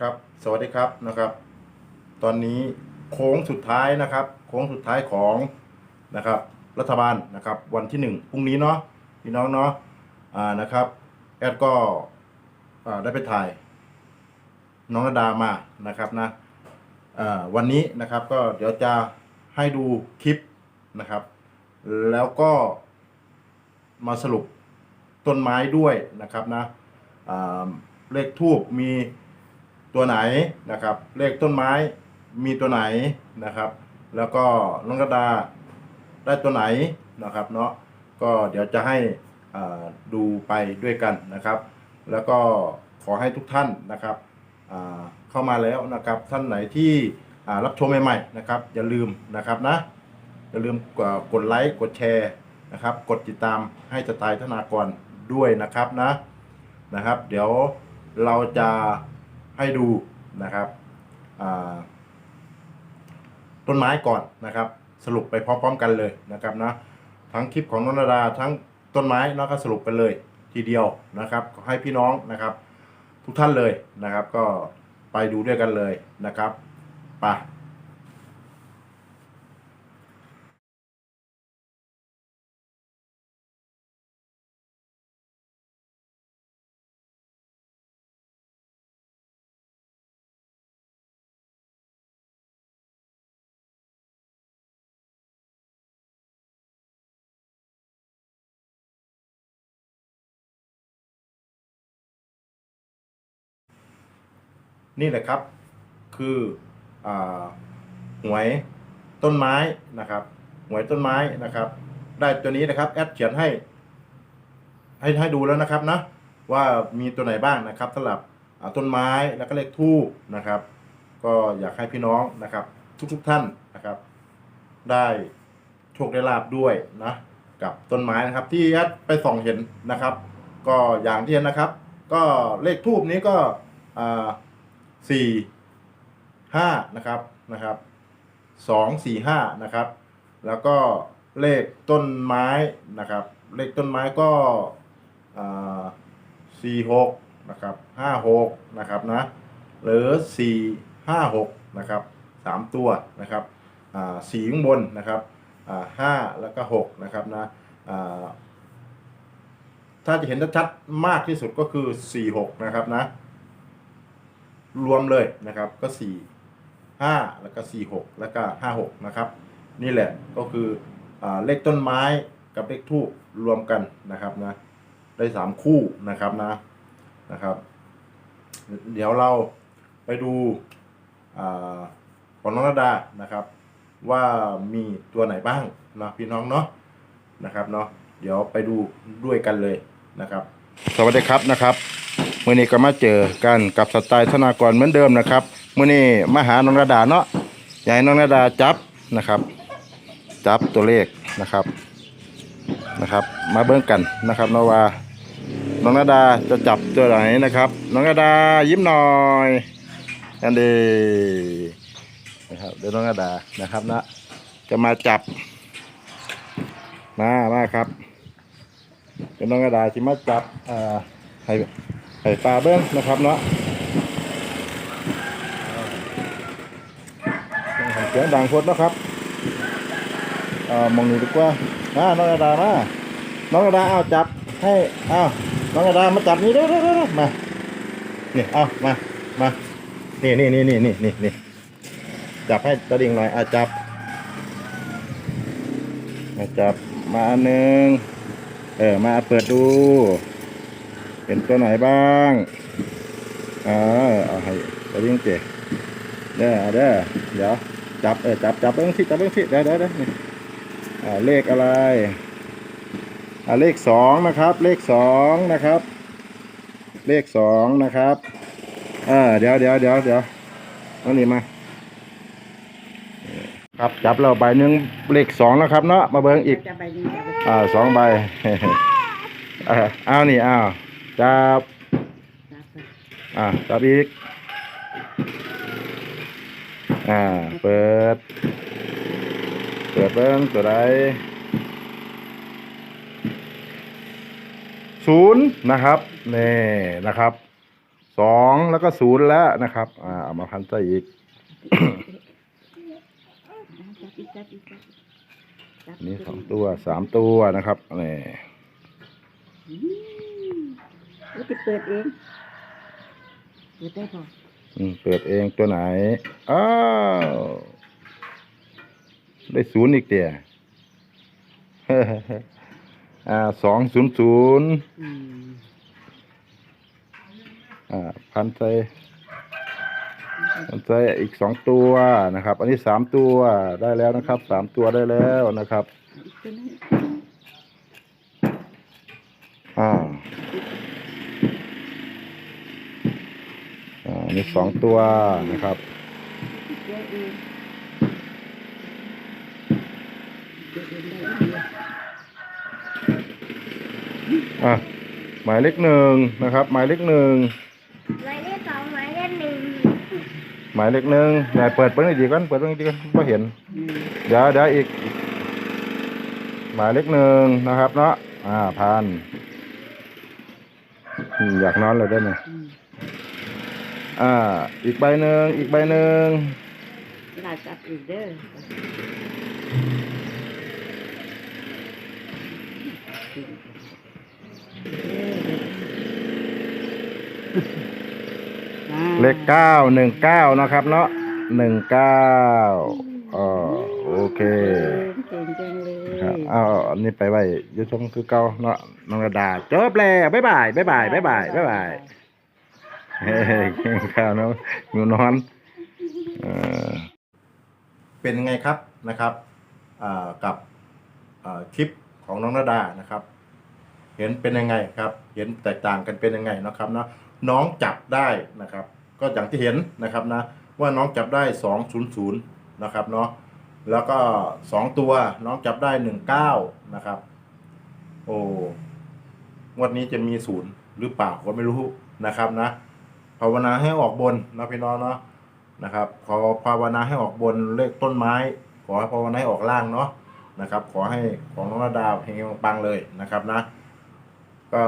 ครับ สวัสดีครับนะครับ ตอนนี้โค้งสุดท้ายนะครับ โค้งสุดท้ายของนะครับ รัฐบาลนะครับ วันที่หนึ่งพรุ่งนี้เนาะพี่น้องเนาะอ่านะครับแอดก็อ่าได้ไปถ่าย น้องระดามานะครับนะอ่าวันนี้นะครับก็เดี๋ยวจะให้ดูคลิปนะครับ แล้วก็มาสรุปต้นไม้ด้วยนะครับนะอ่าเลขทูบมี ตัวไหนนะครับ เลขต้นไม้มีตัวไหนนะครับ แล้วก็น้องระดาได้ตัวไหนนะครับเนาะก็เดี๋ยวจะให้อ่าดูไปด้วยกันนะครับ แล้วก็ขอให้ทุกท่านนะครับอ่าเข้ามาแล้วนะครับท่านไหนที่อ่ารับชมใหม่ๆนะครับ อย่าลืมนะครับนะอย่าลืมกดกดไลค์กดแชร์นะครับ กดติดตามให้สไตล์ธนากรด้วยนะครับนะนะครับ เดี๋ยวเราจะ ให้ดูนะครับต้นไม้ก่อนนะครับ สรุปไปพร้อมๆกันเลยนะครับนะทั้งคลิปของนนดาทั้งต้นไม้แล้วก็สรุปไปเลยทีเดียวนะครับให้พี่น้องนะครับ ทุกท่านเลยนะครับ ก็ไปดูด้วยกันเลยนะครับไป นี่แหละครับ คืออหวยต้นไม้นะครับ หวยต้นไม้นะครับ ได้ตัวนี้นะครับแอดเขียนให้ ให้ให้ดูแล้วนะครับนะว่ามีตัวไหนบ้างนะครับสำหรับต้นไม้แล้วก็เลขทูบนะครับ ก็อยากให้พี่น้องนะครับ ทุกๆท่านนะครับ ได้โชคได้ลาบด้วยนะกับต้นไม้นะครับที่แอดไปส่องเห็นนะครับ ก็อย่างที่เห็นนะครับ ก็เลขทูบนี้ก็อ่า สี่ห้านะครับนะครับสองสี่ห้านะครับ แล้วก็เลขต้นไม้นะครับ เลขต้นไม้ก็สี่หกนะครับห้าหกนะครับนะหรือสี่ห้าหกนะครับสามตัวนะครับอ่าสี่ข้างบนนะครับอ่าห้าแล้วก็หกนะครับนะอ่าถ้าจะเห็นชัดๆมากที่สุดก็คือสี่หกนะครับนะ รวมเลยนะครับก็สี่ห้าแล้วก็สี่หกแล้วก็ห้าหกนะครับ นี่แหละก็คืออเลขต้นไม้กับเลขทูบรวมกันนะครับนะได้สามคู่นะครับนะนะครับ เดี๋ยวเราไปดูอาของน้องระดานะครับ ว่ามีตัวไหนบ้างนะพี่น้องเนาะนะครับเนาะเดี๋ยวไปดูด้วยกันเลยนะครับ สวัสดีครับนะครับ มื่อนี้ก็มาเจอกันกับสไตล์ธนากรเหมือนเดิมนะครับมื่อนี้มาหาน้องระดาเนาะอยากให้น้องระดาจับนะครับ จับตัวเลขนะครับนะครับ มาเบิ่งกันนะครับนาว่าน้องระดาจะจับตัวไหนนะครับ น้องระดายิ้มหน่อยอันดีนะครับเดี๋ยวน้องระดานะครับนะจะมาจับ มามาครับเดี๋ยวน้องระดาที่มาจับอ่าให้ ให้ปลาเบิ้งนะครับเนาะเสียงดังพดนะครับอ่ามองหนี่ดีกว่ามาน้องระดามาน้องระดาเอาจับให้เอาน้องระดามาจับนี่เด้อเด้อมานี่เอามามานี่นี่นี่นี่นี่นี่นี่จับให้ตะดิ่งหน่อยอาจับมาจับมาอันหนึ่งเออมาเปิดดู เป็นตัวไหนบ้างเออเอาให้ตะดิ่งเจเด้อเด้อเดี๋ยวจับเออจับจับเบิ้งสิจับเบิ้งสิเด้อเด้อเด้อนี่อ่าเลขอะไรอ่าเลขสองนะครับ เลขสองนะครับ เลขสองนะครับเออเดี๋ยวเดี๋ยวเดี๋ยวเดี๋ยวเอานี่มาครับจับเราใบหนึ่งเลขสองนะครับเนาะมาเบิ้งอีกจะไปนี่จะไปอ่าสองใบเอ่าเอานี่อ้าว จับจับไปอ่าจับอีก อ่า เปิด เปิดเบิ้งตัวใดศูนย์นะครับนี่นะครับสองแล้วก็ศูนย์แล้วนะครับ อ่าเอามาพันใส่อีกจับอีกจับอีกจับจับนี่สองตัวสามตัวนะครับนี่อืม แล้วจะเปิดเองเปิดได้ป่ะอืมเปิดเองตัวไหน อ้าว ได้ศูนย์อีกเตี่ย อ่าสองศูนย์ศูนย์อืมอ่าพันใส่พันใส่อีกสองตัวนะครับ อันนี้สามตัวได้แล้วนะครับสามตัวได้แล้วนะครับ อีกตัวนึงอ่า อ่านี่สองตัวนะครับอีกตัวเองเดี๋ยวเดินได้อีกเดียวอะหมายเลขหนึ่งนะครับ หมายเลขหนึ่งหมายเลขสองหมายเลขหนึ่งหมายเลขหนึ่งไหนเปิดเปิดให้ดีก่อนเปิดเปิดให้ดีก่อนไ่เห็นอืมเดี๋ยวเดี๋ยวอีก หมายเลขหนึ่งนะครับเนาะอ่าพันอืมอยากนอนเลยได้ไหม อืมอ่า อีกใบหนึ่งอีกใบหนึ่งลาจับอีกเด้ออ่าเลขเก้าหนึ่งเก้านะครับเนาะหนึ่งเก้าอ๋อโอเคเก่งจังเลยครับเอาอันนี้ไปไว้อยุทงคือเก่าเนาะน้องระดาจบแล้วบ๊ายบายบ๊ายบายบ๊ายบายบ๊ายบายเฮ้ย กินข้าวนาะหนูนอนเออเป็นยังไงครับนะครับอ่ากับอ่าคลิปของน้องระดานะครับ เห็นเป็นยังไงครับ เห็นแตกต่างกันเป็นยังไงนะครับเนาะน้องจับได้นะครับ ก็อย่างที่เห็นนะครับนะว่าน้องจับได้สองศูนย์ศูนย์นะครับเนาะแล้วก็สองตัวน้องจับได้หนึ่งเก้านะครับ โอ้งวดนี้จะมีศูนย์หรือเปล่าก็ไม่รู้นะครับนะาวนาให้ออกบนนะพี่น้องเนาะนะครับ ขอภาวนาให้ออกบนเลขต้นไม้ ขอภาวนาให้ออกล่างเนาะนะครับ ขอให้ของน้องระดาเฮงปังเลยนะครับนะ ก็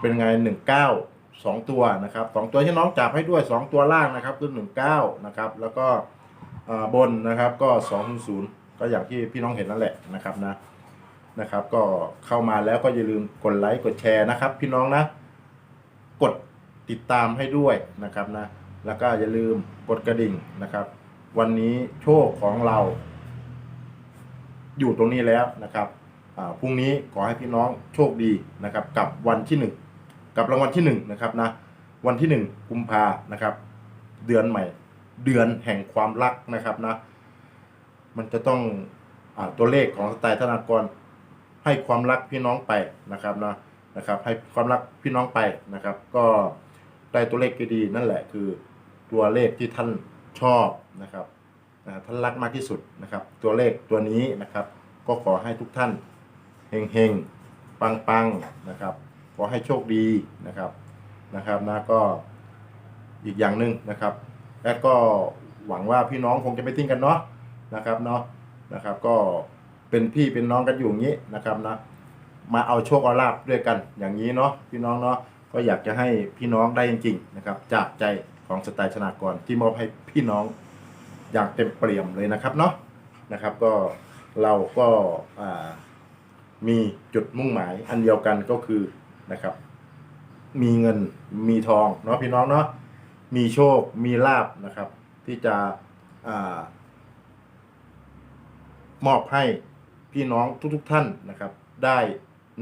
เป็นไงหนึ่งเก้าสองตัวนะครับสองตัวที่น้องจับให้ด้วยสองตัวล่างนะครับคือหนึ่งเก้านะครับ แล้วก็อ่าบนนะครับก็สองศูนย์ก็อย่างที่พี่น้องเห็นนั่นแหละนะครับนะนะครับ ก็เข้ามาแล้วก็อย่าลืมกดไลค์กดแชร์นะครับ พี่น้องนะ กด ติดตามให้ด้วยนะครับนะแล้วก็อย่าลืมกดกระดิ่งนะครับ วันนี้โชคของเรา อยู่ตรงนี้แล้วนะครับอ่าพรุ่งนี้ขอให้พี่น้องโชคดีนะครับ กับวันที่หนึ่งกับรางวัลที่หนึ่งนะครับนะวันที่หนึ่งกุมภานะครับ เดือนใหม่ เดือนแห่งความรักนะครับนะมันจะต้องอาตัวเลขของสไตล์ธนากรให้ความรักพี่น้องไปนะครับนะนะครับ ให้ความรักพี่น้องไปนะครับ ก็ ได้ตัวเลขดีๆนั่นแหละคือตัวเลขที่ท่านชอบนะครับท่านรักมากที่สุดนะครับ ตัวเลขตัวนี้นะครับ ก็ขอให้ทุกท่านเฮงๆปังๆนะครับ ขอให้โชคดีนะครับนะครับนะก็อีกอย่างหนึ่งนะครับ และก็หวังว่าพี่น้องคงจะไม่ทิ้งกันเนาะนะครับเนาะนะครับก็เป็นพี่เป็นน้องกันอยู่อย่างนี้นะครับนะมาเอาโชคเอาลาบด้วยกันอย่างนี้เนาะพี่น้องเนาะ ก็อยากจะให้พี่น้องได้จริงๆนะครับ จากใจของสไตล์ชนากรที่มอบให้พี่น้องอย่างเต็มเปี่ยมเลยนะครับเนาะนะครับก็เราก็ามีจุดมุ่งหมายอันเดียวกันก็คือนะครับ มีเงินมีทองเนาะพี่น้องเนาะมีโชคมีลาบนะครับ ที่จะอมอบให้พี่น้องทุกๆทท่านนะครับ ได้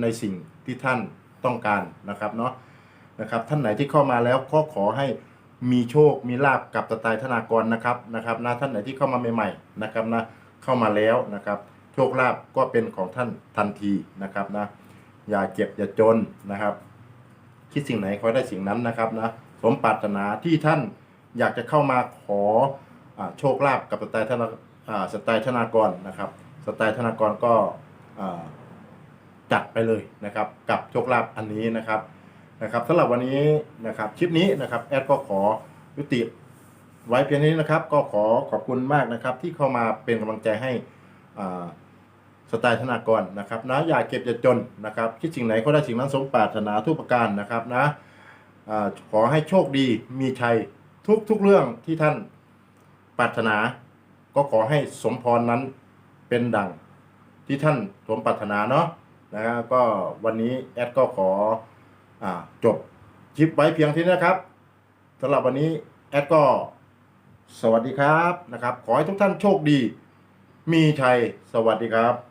ในสิ่งที่ท่านต้องการนะครับเนาะ นะครับท่านไหนที่เข้ามาแล้วก็ขอให้มีโชคมีลาบกับสไตล์ธนากรนะครับนะครับนะท่านไหนที่เข้ามาใหม่ๆนะครับนะเข้ามาแล้วนะครับ โชคลาบก็เป็นของท่านทันทีนะครับนะอย่าเจ็บอย่าจนนะครับ คิดสิ่งไหนขอได้สิ่งนั้นนะครับนะสมปรารถนาที่ท่านอยากจะเข้ามาขออโชคลาภกับสไตล์ธนาสไตล์ธนากรนะครับสไตล์ธนากรก็จัดไปเลยนะครับ กับโชคลาภอันนี้นะครับ นะครับสำหรับวันนี้นะครับคลิปนี้นะครับแอดก็ขอยุติไว้เพียงนี้นะครับก็ขอขอบคุณมากนะครับ ที่เข้ามาเป็นกำลังใจให้อ่าสไตล์ธนากรนะครับนะอย่าเก็บอย่าจนนะครับคิดสิ่งไหนก็ได้สิ่งนั้นสมปรารถนาทุกประการนะครับนะอาขอให้โชคดีมีชัยทุกทุกเรื่องที่ท่านปรารถนา ก็ขอให้สมพรนั้นเป็นดังที่ท่านสมปรารถนาเนาะนะก็วันนี้แอดก็ขอ จบคลิปไว้เพียงเที่านี้นะครับสำหรับวันนี้แอดก็สวัสดีครับนะครับ ขอให้ทุกท่านโชคดี มีชัยสวัสดีครับ